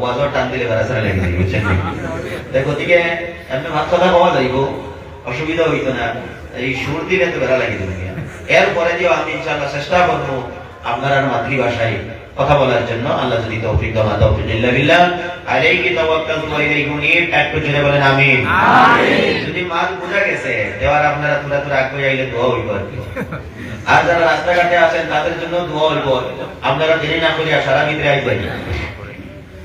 ওয়াজর টান দিলে বেড়া লেগে বুঝছেন তাই গতিকে এমনি ভাত কথা পাওয়া যাইব অসুবিধা হইতো না। এই সুর দিলে তো বেড়া লাগে এরপরে যে আমি ইনশাআল্লাহ চেষ্টা করব আপনার মাতৃভাষায় কথা বলার জন্য। আল্লাহ যদি তৌফিক তৌফিক ইল্লা বিল্লাহ। আলাইহি তাওয়াক্কালতু ওয়া ইলাইহি উনীব একটু জোরে বলেন আমিন। আমিন। যদি মাল বোঝা গেছে দেওয়ার আপনারা তুলা আগে আইলে দোয়া হইব আর কি। আর যারা রাস্তাঘাটে আছেন তাদের জন্য দোয়া হইব। আপনারা দেরি না করিয়া সারা ভিতরে আইবেন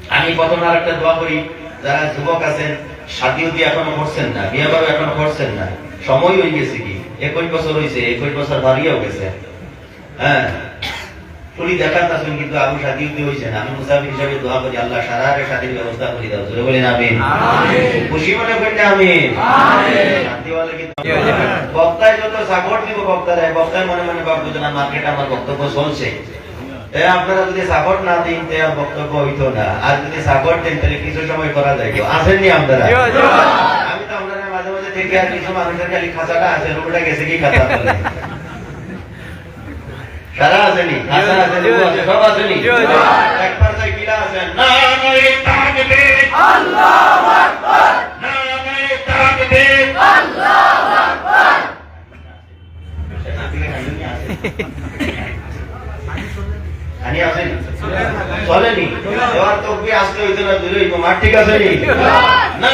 আমি প্রথম আর একটা দোয়া করি যারা যুবক আছেন শাদিও দিয়ে এখনও করছেন না? বিয়ে বাড়ি এখনও করছেন না? সময় হয়ে গেছে কি? একুশ বছর হয়েছে একুশ বছর দাঁড়িয়েও গেছে। হ্যাঁ। দেখার কিন্তু আবু শাদি উদ্দি হয়েছে না? আমি মুসাফির হিসাবে দোয়া করি আল্লাহ সারারে শাদির ব্যবস্থা করে দাও। জোরে বলেন আমিন। খুশি মনে আমিন? শান্তিওয়ালা কিন্তু বক্তায় যত সাপোর্ট দিব বক্তারা বক্তায় মনে মনে না মার্কেট আমার বক্তব্য চলছে। আপনারা যদি সাপোর্ট না দিন তে বক্তব্য হইতো না। আর যদি সাপোর্ট দেন তাহলে কিছু সময় করা যাইতো। আসেননি আপনারা? আমি তো আপনারা মাঝে মাঝে দেখি আর কিছু মানুষের খালি খাঁচাটা আছে রুমটা গেছে কি খাঁচা সারা আসেনি খাঁচা আছে সব আসেনি একবার যাই কিলা আছেন না আল্লাহু আকবার। না আল্লাহু আকবার চলেনি। এবার তকবি আসতে হইতো না দূরে মাঠ ঠিক আছে নি? না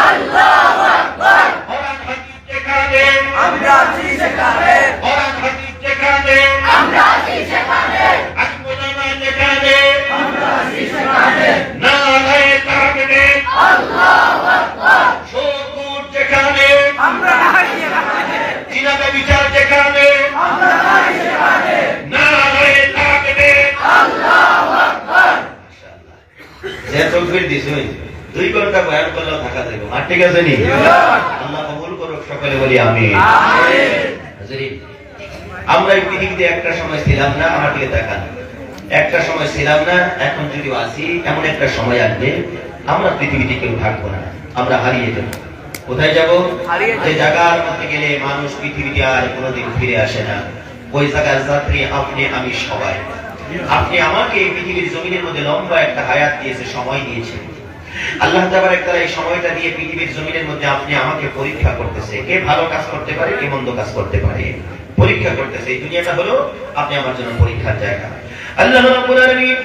আল্লাহু আকবার। কোরআন হাদিস যেখানে আমরা আছি সেখানে। কোরআন হাদিস যেখানে আমরা আছি সেখানে আত্মজানা যেখানে আমরা আছি সেখানে না নয় তাকবীর আল্লাহু আকবার শুকুর যেখানে আমরা নাই সেখানে জিনাবে বিচার যেখানে আমরা নাই সেখানে না নয় তাকবীর আল্লাহু আকবার যে তকবীর দিছুই দুই ঘণ্টা বয়ান করলেও থাকা যাবে মাঠ ঠিক আছে নি আল্লাহ। কবুল করুক সকলে বলি আমি আমরা পৃথিবীতে একটা সময় ছিলাম না আমার দিকে তাকান। একটা সময় ছিলাম না এখন যদি আসি এমন একটা সময় আসবে আমরা পৃথিবীতে কেউ থাকব না আমরা হারিয়ে যাব। কোথায় যাব? যে জায়গার মধ্যে গেলে মানুষ পৃথিবীতে আর কোনোদিন ফিরে আসে না। ওই জায়গার যাত্রী আপনি আমি সবাই। আপনি আমাকে এই পৃথিবীর জমিনের মধ্যে লম্বা একটা হায়াত দিয়েছে সময় দিয়েছে। আল্লাহ তাবারক তাআলা এই সময়টা দিয়ে পৃথিবীর জমিনের মধ্যে আপনি আমাকে পরীক্ষা করতেছে কে ভালো কাজ করতে পারে কে মন্দ কাজ করতে পারে পরীক্ষা করতেছে এই দুনিয়াটা হলো আপনি আমার জন্য পরীক্ষার জায়গা আল্লাহ রাব্বুল আলামিন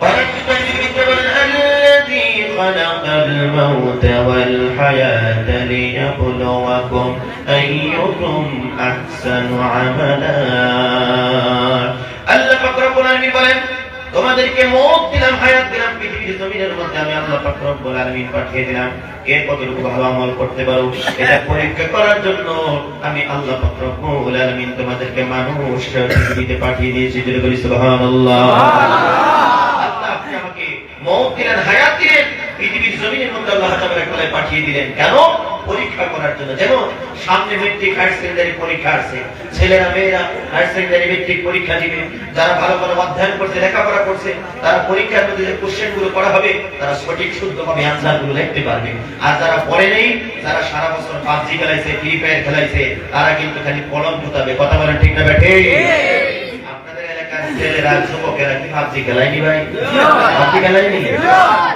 قرأت تجربة الذي خلق الموت والحياة ليبلوكم أيكم أحسن عملا তোমাদেরকে মৌত দিলাম, হায়াত দিলাম, পৃথিবীর জমিনের মধ্যে আমি আল্লাহ পাক রব্বুল আলামিন পাঠিয়ে দিলাম। কে কতটুকু ভালো আমল করতে পারো এটা পরীক্ষা করার জন্য আমি আল্লাহ পাক রব্বুল আলামিন তোমাদেরকে মানুষ পৃথিবীতে পাঠিয়ে দিয়েছি। যদি বলি, সুবহানাল্লাহ। আল্লাহ আমাকে মৌত দিলেন, হায়াত দিলেন, পৃথিবীর জমিনের মধ্যে আল্লাহ তাআলা পাঠিয়ে দিলেন। কেন? পরীক্ষা করার জন্য। যেন সামনে মেট্রিক হায়ার সেকেন্ডারি পরীক্ষা আছে ছেলেরা মেয়েরা হায়ার সেকেন্ডারি মেট্রিক পরীক্ষা দিবে। যারা ভালো ভালো অধ্যয়ন করছে লেখাপড়া করছে তারা পরীক্ষার মধ্যে যে কোশ্চেনগুলো করা হবে তারা সঠিক শুদ্ধভাবে আনসারগুলো লিখতে পারবে। আর যারা পড়ে নেই যারা সারা বছর পাবজি খেলাইছে ফ্রি ফায়ার খেলাইছে তারা কিন্তু খালি কলম জুতাবে কথা বলেন ঠিক না আপনাদের এলাকার ছেলেরা যুবকেরা কি পাবজি খেলায়নি ভাই? পাবজি খেলায়নি?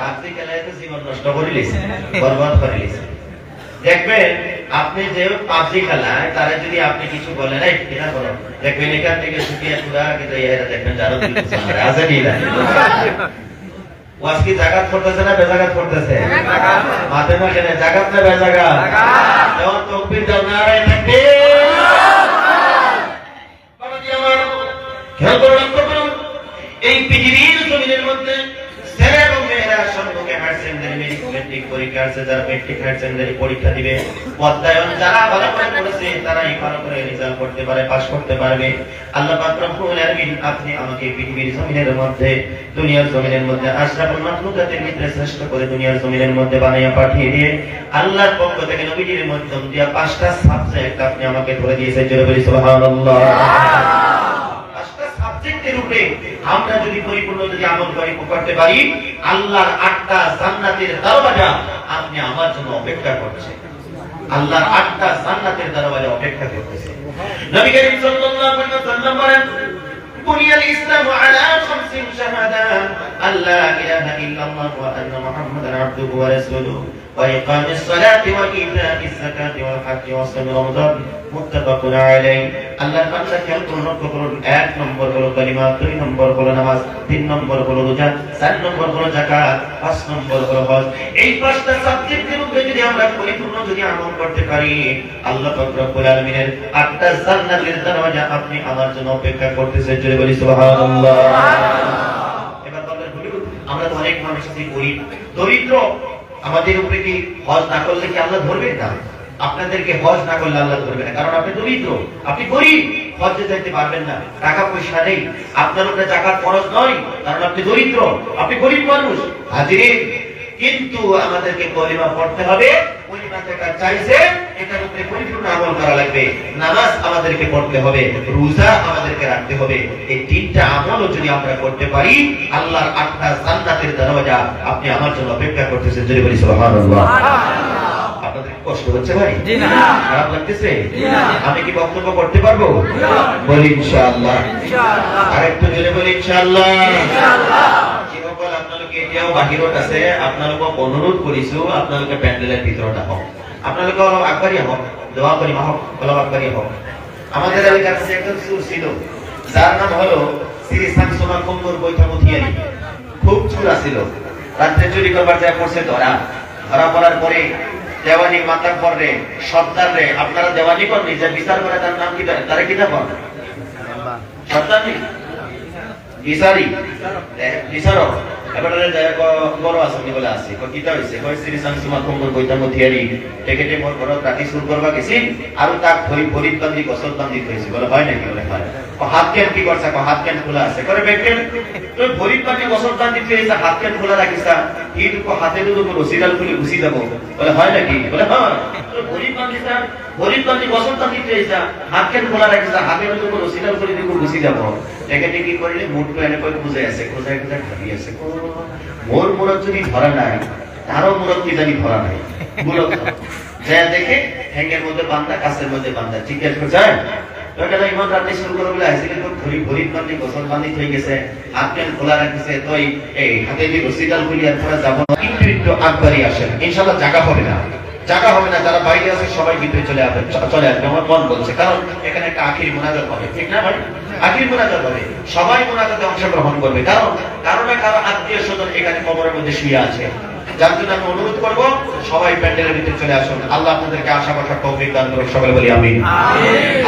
পাবজি খেলায় তো জীবন নষ্ট করে লিছে বরবাদ করে লিছে দেখবেন, আপনি যে পাবজি খেলায় তারা যদি আপনি কিছু বলেন দেখবেন এখান থেকে শুকিয়ে পুরা কিন্তু দেখবেন জাগাত করতেছে না? বেজাগাত করতেছে না জাগাত না এই পৃথিবীর জমিনের মধ্যে মেট্রিক পরীক্ষা আছে, যারা মেট্রিক হায়ার সেকেন্ডারি পরীক্ষা দিবে। অধ্যয়ন যারা ভালো করে করেছে, তারাই ভালো করে রেজাল্ট করতে পারে পাস করতে পারবে। আল্লাহ পাক রব্বুল আলামিন, আপনি আমাকে পৃথিবীর জমিনের মধ্যে, দুনিয়ার জমিনের মধ্যে, আশরাফুল মাখলুকাতের ভিতরে শ্রেষ্ঠ করে দুনিয়ার জমিনের মধ্যে বানাইয়া পাঠিয়ে দিয়ে, আল্লাহর পক্ষ থেকে নবীজির মাধ্যম দিয়া পাঁচটা সাবজেক্ট আপনি আমাকে ধরে দিয়েছেন। জোরে বলি, সুবহানাল্লাহ। আমরা যদি পরিপূর্ণ, যদি আমল করি করতে পারি, আল্লাহর আটটা জান্নাতের দরওয়াজা আপনি আমার জন্য অপেক্ষা করছে। আল্লাহর আটটা জান্নাতের দরওয়াজা অপেক্ষা করতেছে। নবী করিম সাল্লাল্লাহু আলাইহি ওয়াসাল্লাম বলেন, বুনিয়াল ইসলাম আলা খামসিন শাহাদা, আল্লা ইলাহা ইল্লাল্লাহ ওয়া আন্না মুহাম্মাদান আবদুহু ওয়া রাসূলুহু, ওয়া ইকামিস সালাতি ওয়া ইতামিল الزكاة والحج وصوم رمضان متفق عليه আল্লাহ বান্দা খেয়াল করুন লক্ষ্য করুন এক নম্বর হলো কালিমা দুই নম্বর হলো নামাজ তিন নম্বর হলো রোজা চার নম্বর হলো যাকাত পাঁচ নম্বর হলো হজ এই পাঁচটা সাবজেক্টের উপরে যদি আমরা পরিপূর্ণ যদি আমল করতে পারি আল্লাহ পাক রব্বুল আলামিনের আটটা জান্নাতের দরজা আপনি আমার জন্য অপেক্ষা করতেছেন জোরে বলি সুবহানাল্লাহ এবার বলেন হুজুর আমরা তো অনেক মানুষ আছি গরিব দরিদ্র আমাদের উপরে কি হজ না করলে কি আল্লাহ ধরবেন না আপনাদেরকে হজ না করলে আল্লাহ ধরবে না। কারণ আপনি দরিদ্র, আপনি গরিব হজে যাইতে পারবেন না। টাকা পয়সা নেই। আপনার উপরে টাকার খরচ নয়, কারণ আপনি দরিদ্র, আপনি গরিব মানুষ। হাজিরিন, কিন্তু আমাদেরকে কলিমা পড়তে হবে। আল্লাহর আটটা জান্নাতের দরজা আপনি আমার জন্য অপেক্ষা করতেছেন। যদি বলি সুবহানাল্লাহ। কষ্ট হচ্ছে ভাই। খারাপ লাগতেছে? আমি কি বক্তব্য করতে পারব? বলি ইনশাআল্লাহ। আরেকটু জোরে বলি ইনশাআল্লাহ। এতিয়াও বাহিৰত আছে আপোনালোকক অনুৰোধ কৰিছো আপোনালোকে পেণ্ডেলৰ ভিতৰত আহক অলপ দোয়া অলপ আমাদের এলাকার একজন চুর ছিল। যার নাম হলো শ্রী শামসুমা কুম্বুর খুব চুর আছিল। রাত্রে চুরি করবার যা করছে ধরা। ধরা পড়ার পরে দেওয়ানি মাতা পরে সর্দার রে, আপনারা দেওয়ানি করেন যে বিচার করে তার নাম কি তারা কি নেই বিচারি? এবারে বড় বলে আছে। কিতা হৈছে? কয়, শ্ৰী চাংচুমা কুম্বৰ বৈতা মথিয়াৰী তেখেতে মোৰ ঘৰত ৰাতি চুৰ কৰবা গেছিল আৰু তাক ধৰি ভৰিত বান্ধি গছত বান্ধি থৈছে বোলে, হয় নেকি? বোলে, হয়। হাত কি আছে? ক যাব বোলে কি কৰিলে মূৰটো এনেকৈ খোজাই আছে? খোজাই খোজাই ভাবি আছে "অ, মোৰ মূৰত যদি ধৰা নাই তারও মূৰত কিজানি ধরা নাই? মূলত দেখে ঠেঙ্গের মধ্যে বান্ধা কাছের মধ্যে বান্ধা। করছে "এই, তই আহিছিলি তোক ধৰি ভৰিত বান্ধি গছত বান্ধি থৈ গৈছে। হাত পেন খোলা ৰাখিছে। তই এই হাতেদি আর পৰা যাব। না। একটু ইনশাল্লাহ হবে না। হবে না। যারা বাইরে আছে, সবাই ভিতরে চলে আসবে চলে আসবে। আমার মন বলছে। কারণ এখানে একটা আখির মোনাজাত হবে। ঠিক না ভাই? আখির মোনাজাত হবে। সবাই মোনাজাতে অংশগ্রহণ করবে। কারণ কারও না কারও আত্মীয় স্বজন এখানে কবরের মধ্যে শুয়ে আছে। যার জন্য আমি অনুরোধ করব সবাই প্যান্ডেলের ভিতরে চলে আসুন। আল্লাহ আপনাদেরকে আশা বসার তৌফিক দান করুন সকলে বলি আমি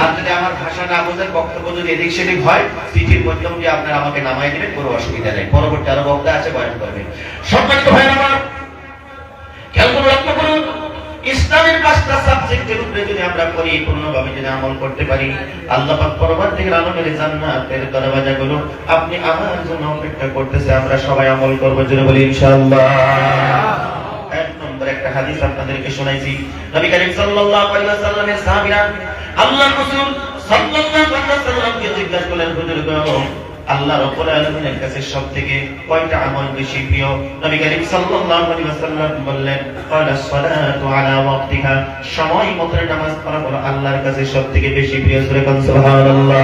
আর যদি আমার ভাষা না বোঝেন বক্তব্য যদি এদিক সেদিক হয় চিঠির মাধ্যম দিয়ে আপনারা আমাকে নামাই দেবেন কোনো অসুবিধা নেই। পরবর্তী আরও বক্তা আছে বয়ান করবে সম্মানিত ভাই আমার খেয়াল করে ইসলামের পাঁচটা সাবজেক্টের উপরে যদি আমরা পরিপূর্ণভাবে যদি আমল করতে পারি, আল্লাহ পাক পরবার আলমের জান্নাতের দরওয়াজাগুলো, আপনি আমার জন্য অপেক্ষা করতেছে, আমরা সবাই আমল করব জন্য বলি ইনশাআল্লাহ। এক নম্বর একটা হাদিস আপনাদেরকে শোনাইছি। নবী করিম সাল্লাল্লাহু আলাইহি ওয়াসাল্লামের সাহাবীরা আল্লাহর রাসূল সাল্লাল্লাহু আলাইহি ওয়াসাল্লামকে জিজ্ঞাসা করলেন, হুজুর গো আল্লাহ রাব্বুল আলামিনের কাছে সবথেকে কয়টা আমল বেশি প্রিয়? নবী করিম সাল্লাল্লাহু আলাইহি ওয়াসাল্লাম বললেন ক্বালা সালাতু আলা ওয়াক্তিহা। সময় মতো নামাজ পড়া হলো আল্লাহর কাছে সবথেকে বেশি প্রিয়, সূরা কান সুবহানাল্লাহ?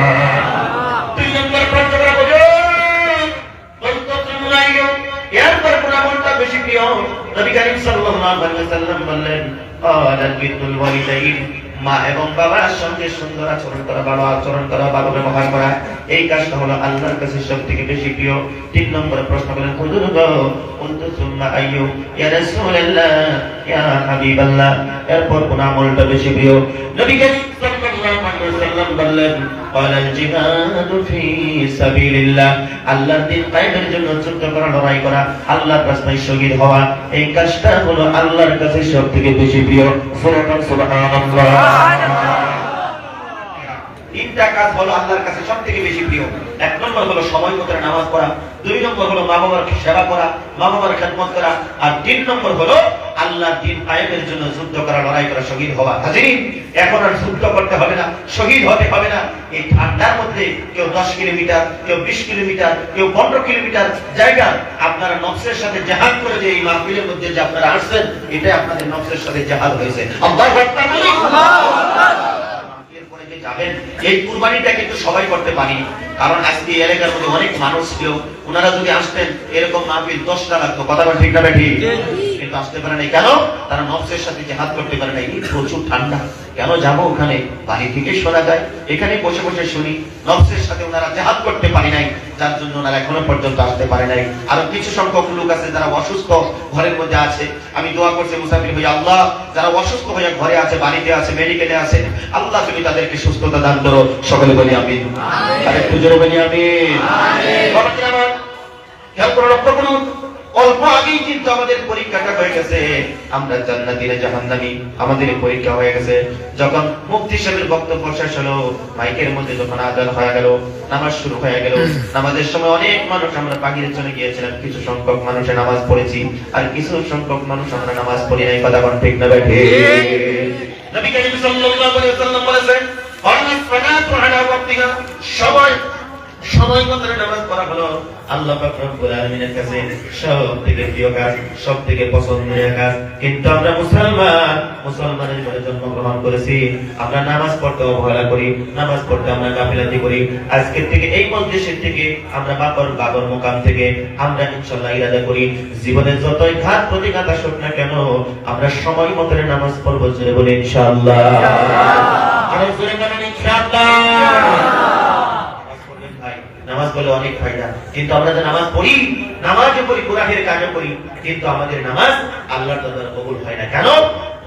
দুই নম্বর প্রশ্ন করা মুনাইয়ো এরপর কোন আমলটা বেশি প্রিয়? নবী করিম সাল্লাল্লাহু আলাইহি ওয়াসাল্লাম বললেন ক্বালা বিরুল ওয়ালিদাইন। মা এবং বাবার সঙ্গে সুন্দর আচরণ করা, ভালো আচরণ করা, ভালো ব্যবহার করা, এই কাজটা হলো আল্লাহর কাছে সব থেকে বেশি প্রিয়। তিন নম্বরে প্রশ্ন করলেন হুজুর আইয়ু? ইয়া রাসূলুল্লাহ, ইয়া হাবিবাল্লাহ। এরপর কোন আমলটা বেশি প্রিয়? নবী আল্লাহর কাছে সব থেকে বেশি প্রিয়। সুবহানাল্লাহ। তিনটা কাজ হলো আল্লাহর কাছে সব থেকে বেশি প্রিয়। এক নম্বর হলো সময় মতো নামাজ পড়া, দুই নম্বর হলো মা বাবার সেবা করা, মা বাবার খেদমত করা, আর তিন নম্বর হলো আল্লাহ দিন কায়েমের জন্য যুদ্ধ করা, লড়াই করা, শহীদ হওয়া। হাজির এখন আর যুদ্ধ না শহীদ হতে হবে না। এই ঠান্ডার মধ্যে কেউ দশ কিলোমিটার, কেউ বিশ কিলোমিটার, কেউ পনেরো কিলোমিটার জায়গা আপনারা নফসের সাথে জাহাজ করে যে এই মাহফিলের মধ্যে যে আপনারা আসছেন, এটাই আপনাদের নফসের সাথে জাহাজ হয়েছে। এই কুরবানিটা কিন্তু সবাই করতে পারি। কারণ আজকে এলাকার মধ্যে অনেক মানুষ ছিল। ওনারা যদি আসতেন, এরকম মাহফিল দশটা লাগতো। কথা বল ঠিক না বেঠি কিন্তু আসতে পারে নাই। কেন? তারা নফসের সাথে জেহাদ করতে পারে নাই। প্রচুর ঠান্ডা। কেন যাব ওখানে? বাড়ি থেকে শোনা যায়। এখানে বসে বসে শুনি নফসের সাথে ওনারা জেহাদ করতে পারে নাই। যার জন্য ওনারা এখনও পর্যন্ত আসতে পারে নাই। আরও কিছু সংখ্যক লোক আছে যারা অসুস্থ ঘরের মধ্যে আছে। আমি দোয়া করছি মুসাফির ভাই আল্লাহ যারা অসুস্থ হয়ে ঘরে আছে বাড়িতে আছে মেডিকেলে আছে আল্লাহ তুমি তাদেরকে সুস্থতা দান করো। সকলে বলি আমি আর একটু জোরে বলি আমি খেয়াল করে লক্ষ্য করুন অল্প আগেই কিন্তু আমাদের পরীক্ষাটা হয়ে গেছে। আমরা জান্নাতি না জাহান্নামী আমাদের পরীক্ষা হয়ে গেছে। যখন মুফতি সাহেবের বক্তব্য শেষ হলো মাইকের মধ্যে যখন আজান হয়ে গেল নামাজ শুরু হয়ে গেল নামাজের সময় অনেক মানুষ আমরা বাহিরে চলে গিয়েছিলাম। কিছু সংখ্যক মানুষের নামাজ পড়েছি আর কিছু সংখ্যক মানুষ আমরা নামাজ পড়ি নাই কথা কোন ঠিক না বেঠে নবী করিম সাল্লাল্লাহু আলাইহি ওয়াসাল্লাম বলেছেন অর্নাস সালাতু আলা ওয়াক্তিহা সময় সময় মতো নামাজ পড়া হলো। আল্লাহ রব্বুল আলামিনের কাছে সব থেকে প্রিয় কাজ সব থেকে পছন্দের কাজ। কিন্তু আমরা মুসলমান মুসলমানের ঘরে জন্মগ্রহণ করেছি। আমরা নামাজ পড়তে অবহেলা করি নামাজ পড়তে আমরা গাফিলাতি করি। আজকের থেকে এই মজলিসের থেকে আমরা বাবর বাবর মোকাম থেকে আমরা ইনশাআল্লাহ ইরাদা করি। জীবনের যতই ঘাত প্রতিঘাত আসুক না কেন আমরা সময় মতো নামাজ পড়ব জোরে বলে ইনশাআল্লাহ। আরও জোরে বলেন ইনশাআল্লাহ। নামাজ পড়বেন ভাই। পড়লে অনেক ফায়দা। কিন্তু আমরা যে নামাজ পড়ি, নামাজও পড়ি কোরআনের কাজও করি, কিন্তু আমাদের নামাজ আল্লাহর দরবারে কবুল হয় না। কেন?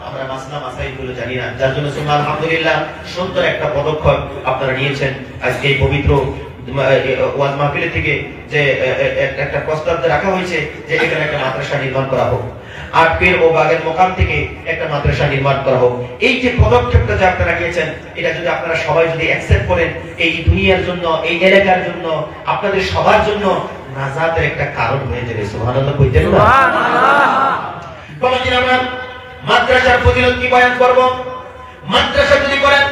আমরা মাসলা মাসাইগুলো জানি না। যার জন্য আলহামদুলিল্লাহ সুন্দর একটা পদক্ষেপ আপনারা নিয়েছেন। আজকে এই পবিত্র ওয়াজ মাহফিলের থেকে যে একটা প্রস্তাব রাখা হয়েছে যে এখানে একটা মাদ্রাসা নির্মাণ করা হোক। আট পীর ও বাগের মোকাম থেকে একটা মাদ্রাসা নির্মাণ করা হোক। এই যে পদক্ষেপটা যে আপনারা নিয়েছেন এটা যদি আপনারা সবাই যদি অ্যাকসেপ্ট করেন এই দুনিয়ার জন্য এই এলাকার জন্য আপনাদের সবার জন্য নাজাতের একটা কারণ হয়ে যাবে। সুবহানাল্লাহ কইতেন না? কোনদিন আমরা মাদ্রাসার ফজিলত কি বয়ান করব? মাদ্রাসা যদি করেন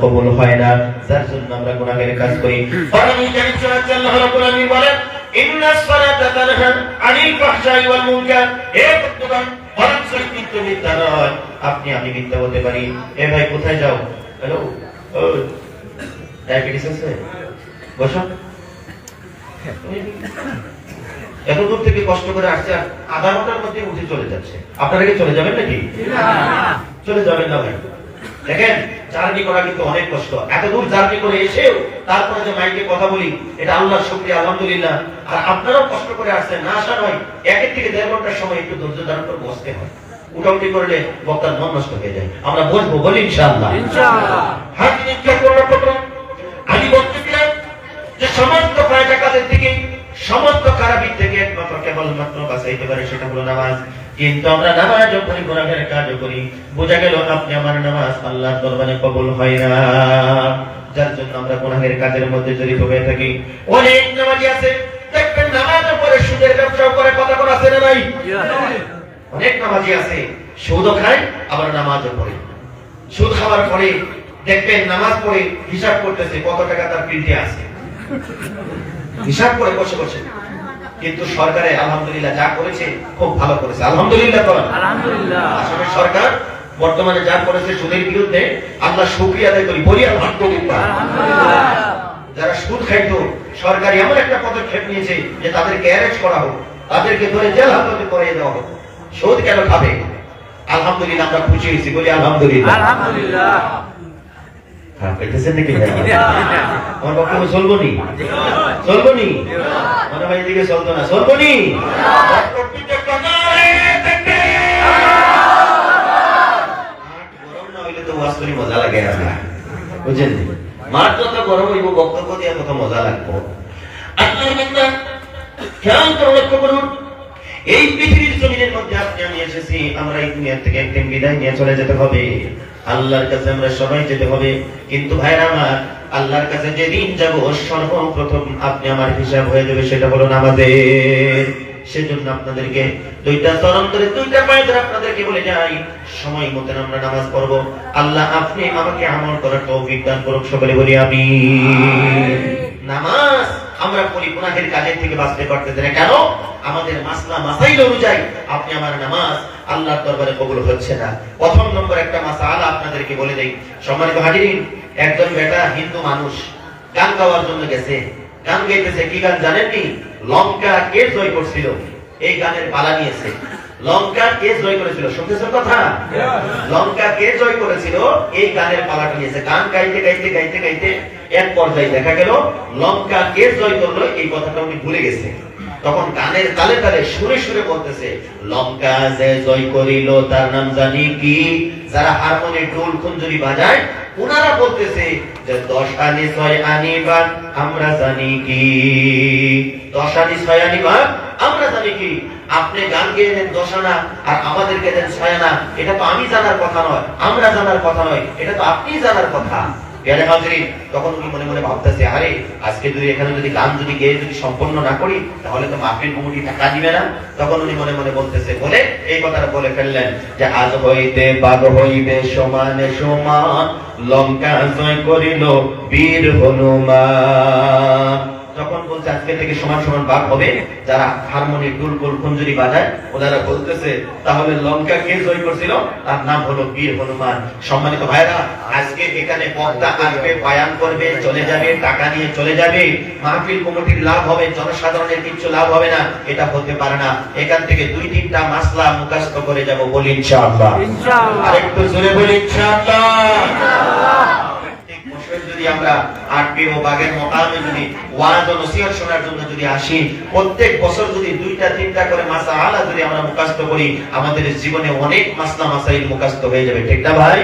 কবুল হয় না, যার জন্য আমরা কাজ করি। আপনি, আমি মিথ্যা বলতে পারি। এ ভাই, কোথায় যাও? হ্যালো? ডায়াবেটিস আছে? বসো। দূর থেকে কষ্ট করে আসছে আধা ঘণ্টার মধ্যে উঠে চলে যাচ্ছে। আপনারা কি চলে যাবেন নাকি? চলে যাবেন না ভাই। দেখেন জার্নি করা কিন্তু অনেক কষ্ট। এত দূর জার্নি করে এসেও তারপরে যে মাইকে কথা বলি এটা আল্লাহর শুকরিয়া আলহামদুলিল্লাহ। আর আপনারাও কষ্ট করে আসছেন না আসা নয় একের থেকে দেড় ঘণ্টার সময় একটু ধৈর্য ধারণ করে বসতে হয়। উঠাউটি করলে বক্তার মন নষ্ট হয়ে যায়। আমরা বসবো বলি ইনশাআল্লাহ। আমি বলতেছিলাম যে সমস্ত ফায়দাকাদের থেকে সমস্ত খারাপির থেকে একমাত্র কেবলমাত্র বাঁচাইতে পারে সেটা হলো নামাজ। কিন্তু আমরা নামাজও করি, গুনাহের কাজও করি। বোঝা গেল আপনি আমার নামাজ আল্লাহর দরবারে কবুল হয় না। যার জন্য আমরা গুনাহের কাজের মধ্যে জড়িত হয়ে থাকি। অনেক নামাজি আছে, দেখবেন নামাজও করে সুদের ব্যবসাও করে, কথা কোনো আছে না নাই? অনেক নামাজি আছে, সুদও খায়, আবার নামাজও পড়ে। সুদ খাওয়ার পরে দেখবেন নামাজ পড়ে হিসাব করতেছে কত টাকা তার আছে। হিসাব করে বসে বসে। কিন্তু সরকারে আলহামদুলিল্লাহ যা করেছে খুব ভালো করেছে। আলহামদুলিল্লাহ সরকার বর্তমানে যা করেছে সুদের বিরুদ্ধে আদায় করি বলি আলহামদুলিল্লাহ। যারা সুদ খাইতো সরকার এমন একটা পদক্ষেপ নিয়েছে যে তাদেরকে অ্যারেস্ট করা হোক তাদেরকে ধরে জেল হাজতে করিয়ে দেওয়া হোক। সুদ কেন খাবে? আলহামদুলিল্লাহ আমরা খুশি হয়েছি বলি আলহামদুলিল্লাহ। আলহামদুলিল্লাহ। খারাপ নাকি আমার বক্তব্য চলবো নি চলবো নি মনে হয় এদিকে চলতো না। চলবো নি গরম না হইলে তো ওয়াজ করি মজা লাগে না। বুঝছেন মাঠ যত গরম হইব বক্তব্য দিয়ে মজা লাগবো। খেয়াল করে লক্ষ্য করুন। এই পৃথিবীর জমিনের মধ্যে আপনি আমি এসেছি আমরা এই দুনিয়া থেকে একদিন বিদায় নিয়ে চলে যেতে হবে। আল্লাহর কাছে আমরা সবাই যেতে হবে। কিন্তু ভাইরা আমার আল্লাহর কাছে যেদিন যাব সর্বপ্রথম আপনি আমার হিসাব হয়ে যাবে সেটা হলো নামাজের সেজন্য আপনাদেরকে দুইটা চরণ ধরে দুইটা পায়ে ধরে আপনাদেরকে বলে যাই সময় মতন আমরা নামাজ পড়ব। আল্লাহ আপনি আমাকে আমল করার তৌফিক দান করুক সকলে বলি আমি নামাজ আমরা পরিপূর্ণের কাজের থেকে বাঁচতে পারতেছি না। কেন? আমাদের মাসলা মাসাইল অনুযায়ী আপনি আমার নামাজ আল্লাহর দরবারে কবুল হচ্ছে না। প্রথম নম্বর একটা মাসালা আপনাদেরকে বলে দেই। সম্মানিত হাজিরিন, একজন বেটা হিন্দু মানুষ গান গাওয়ার জন্য গেছে। গান গাইতেছে, কি গান জানেন কি? লঙ্কা কে জয় করছিল? এই গানের পালা নিয়েছে। লঙ্কা কে জয় করেছিল? শুনতেছেন কথা? লঙ্কা কে জয় করেছিল? এই গানের পালাটা নিয়েছে। গান গাইতে গাইতে গাইতে গাইতে এক পর্যায়ে দেখা গেল, লঙ্কা কে জয় করল? এই কথাটা উনি ভুলে গেছে। তখন গানের তালে তালে সুরে সুরে বলতেছে, লঙ্কা যে জয় করিল, তার নাম জানি কি? যারা হারমোনিয়াম ঢোল খুঞ্জুরি বাজায় ওনারা বলতেছে যে, দশ আনি ছয় আনি বাদ আমরা জানি কি। দশ আনি ছয় আনি বাদ আমরা জানি কি? আপনি গান গেয়ে দেন দশ আনা আর আমাদেরকে দেন ছয় আনা এটা তো আমি জানার কথা নয়, আমরা জানার কথা নয়, এটা তো আপনি জানার কথা। গেলে হাজরিন তখন উনি মনে মনে ভাবতেছে, আরে, আজকে যদি এখানে যদি গান যদি গেয়ে যদি সম্পন্ন না করি, তাহলে তো মাহফিল কমিটি টাকা দিবে না। তখন উনি মনে মনে বলতেছে, বলে, এই কথাটা বলে ফেললেন যে, আজ হইতে বাঘ হইবে সমানে সমান, লঙ্কা জয় করিল বীর হনুমান। যখন বলছে আজকে থেকে সমান সমান বাঘ হবে যারা হারমোনিয়াম ডুল গোল কুঞ্জুরি বাজায় ওনারা বলতেছে তাহলে লঙ্কা কে জয় করছিল? তার নাম হলো বীর হনুমান। সম্মানিত ভাইরা আজকে এখানে বক্তা আসবে বয়ান করবে চলে যাবে টাকা নিয়ে চলে যাবে। মাহফিল কমিটির লাভ হবে জনসাধারণের কিছু লাভ হবে না এটা হতে পারে না। এখান থেকে দুই তিনটা মাসলা মুখস্থ করে যাব বলি ইনশাআল্লাহ। ইনশাআল্লাহ। আরেকটু জোরে বলি ইনশাআল্লাহ। প্রত্যেক যদি আমরা আটবি ও মোকামে যদি ওয়াজ ও নসিহত শোনার জন্য যদি আসি, প্রত্যেক বছর যদি দুইটা, তিনটা করে মাসা আলা যদি আমরা মুখস্থ করি, আমাদের জীবনে অনেক মাসলা মাসাইল মুখস্থ হয়ে যাবে। ঠিক না ভাই?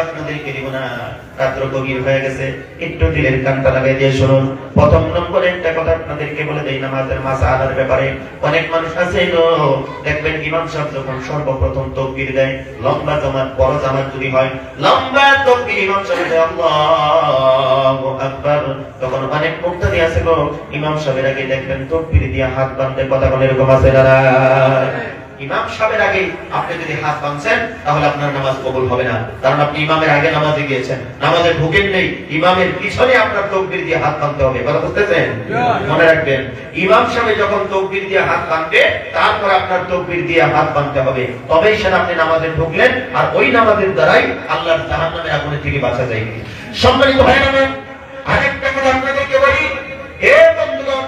আপনাদেরকে দিব না। রাত্র গভীর হয়ে গেছে। একটু দিলের কানটা লাগাই দিয়ে শুনুন। প্রথম নম্বরে আপনাদেরকে বলে দেই নামাজের মাসা আদার ব্যাপারে। অনেক মানুষ আছে দেখবেন ইমাম সাহেব যখন সর্বপ্রথম তকবীর দেয়, লম্বা জামাত, বড় জামাত যদি হয়, লম্বা তকবীর ইমাম সাহেব দেয় আল্লাহু আকবার। তখন অনেক মুক্তাদি আছে গো। ইমাম সাহেবের আগে দেখবেন তকবীর দিয়ে হাত বাঁধতে কথা বলে, এরকম আছে না ইমাম সাহেবের আগে আপনি যদি হাত বাঁধছেন, তাহলে আপনার নামাজ কবুল হবে না। কারণ আপনি ইমামের আগে নামাজে গিয়েছেন। নামাজে ঢুকেন নেই। ইমামের পিছনে আপনার তকবির দিয়ে হাত বাঁধতে হবে। কথা বুঝতেছেন? মনে রাখবেন, ইমাম সাহেব যখন তকবির দিয়ে হাত বাঁধবে, তারপর আপনার তকবির দিয়ে হাত বাঁধতে হবে। তবেই সেটা আপনি নামাজে ঢুকলেন, আর ওই নামাজের দ্বারাই আল্লাহর জাহান্নামের আগুনের থেকে বাঁচা যায়। সম্মানিত ভাই আমার আরেকটা কথা আপনাদেরকে বলি। হে বন্ধুগণ,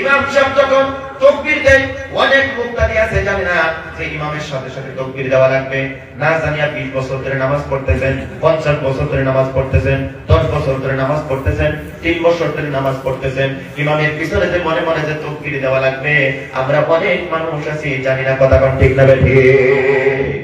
ইমাম সাহেব যখন তকবীর দেয়, অনেক মুক্তাদি আছে না, যে ইমামের সাথে সাথে তকবির দেওয়া লাগবে। না জানিয়া বিশ বছর ধরে নামাজ পড়তেছেন, পঞ্চাশ বছর ধরে নামাজ পড়তেছেন, দশ বছর ধরে নামাজ পড়তেছেন, তিন বছর ধরে নামাজ পড়তেছেন। ইমামের পিছনে যে মনে মনে যে তকবির দেওয়া লাগবে, আমরা অনেক মানুষ আছি, জানি না কথা ঠিক না বেঠিক